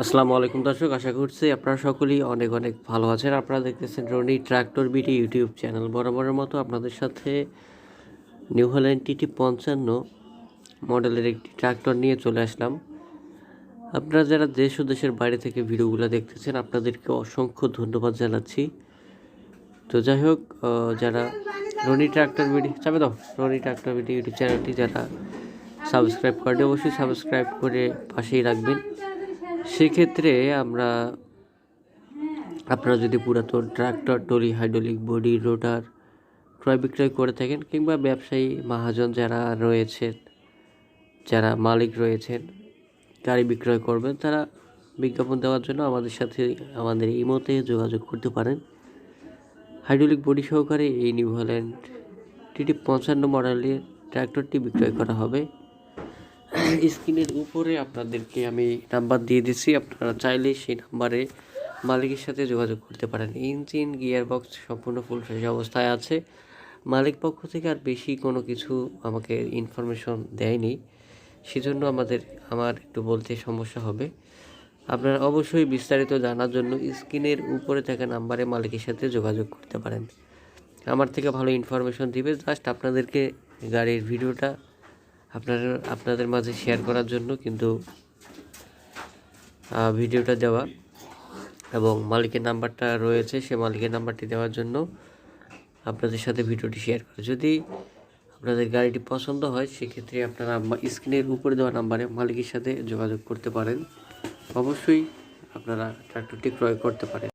আসসালামু আলাইকুম দর্শক, আশা করছি আপনারা সকলেই অনেক অনেক ভালো আছেন। আপনারা দেখতেছেন Rony tractor BT YouTube channel. বরাবরের মতো আপনাদের সাথে নিউ হল্যান্ড টিটি পঞ্চান্ন মডেলের একটি ট্রাক্টর নিয়ে চলে আসলাম। আপনারা যারা দেশ ও দেশের বাইরে থেকে ভিডিওগুলো দেখতেছেন, আপনাদেরকে অসংখ্য ধন্যবাদ জানাচ্ছি। তো যাই হোক যারা রনি ট্রাক্টর বিডি, চাপে দাও, রনি ট্রাক্টর বিডি ইউটিউব চ্যানেলটি যারা সাবস্ক্রাইব করেন অবশ্যই সাবস্ক্রাইব করে পাশেই রাখবেন। সেক্ষেত্রে আমরা, আপনারা যদি পুরাতন tractor trolley hydraulic body, rotor ক্রয় বিক্রয় করে থাকেন, কিংবা ব্যবসায়ী মহাজন যারা রয়েছেন, যারা মালিক রয়েছেন, গাড়ি বিক্রয় করবেন, তারা বিজ্ঞাপন দেওয়ার জন্য আমাদের সাথে, আমাদের ইমোতে যোগাযোগ করতে পারেন। হাইড্রোলিক বডি সহকারে এই নিউ হল্যান্ড টিটি পঞ্চান্ন মডেলের ট্র্যাক্টরটি বিক্রয় করা হবে। স্ক্রিনের উপরে আপনাদেরকে আমি নাম্বার দিয়ে দিচ্ছি। আপনারা চাইলে সেই নাম্বারে মালিকের সাথে যোগাযোগ করতে পারেন। ইঞ্জিন গিয়ার বক্স সম্পূর্ণ ফুল ফ্রেশ অবস্থায় আছে। মালিক পক্ষ থেকে আর বেশি কোনো কিছু আমাকে ইনফরমেশন দেয়নি। সেজন্য আমাদের, আমার একটু বলতে সমস্যা হবে। আপনারা অবশ্যই বিস্তারিত জানার জন্য স্ক্রিনের উপরে থাকা নাম্বারে মালিকের সাথে যোগাযোগ করতে পারেন। আমার থেকে ভালো ইনফরমেশন দিবে। জাস্ট আপনাদেরকে গাড়ির ভিডিওটা আপনাদের আপনাদের মাঝে শেয়ার করার জন্য কিন্তু ভিডিওটা দেওয়া এবং মালিকের নাম্বারটা রয়েছে, সে মালিকের নাম্বারটি দেওয়ার জন্য আপনাদের সাথে ভিডিওটি শেয়ার করে। যদি আপনাদের গাড়িটি পছন্দ হয়, সেক্ষেত্রে আপনারা স্ক্রিনের উপরে দেওয়া নাম্বারে মালিকের সাথে যোগাযোগ করতে পারেন। অবশ্যই আপনারা ট্রাক্টরটি ক্রয় করতে পারেন।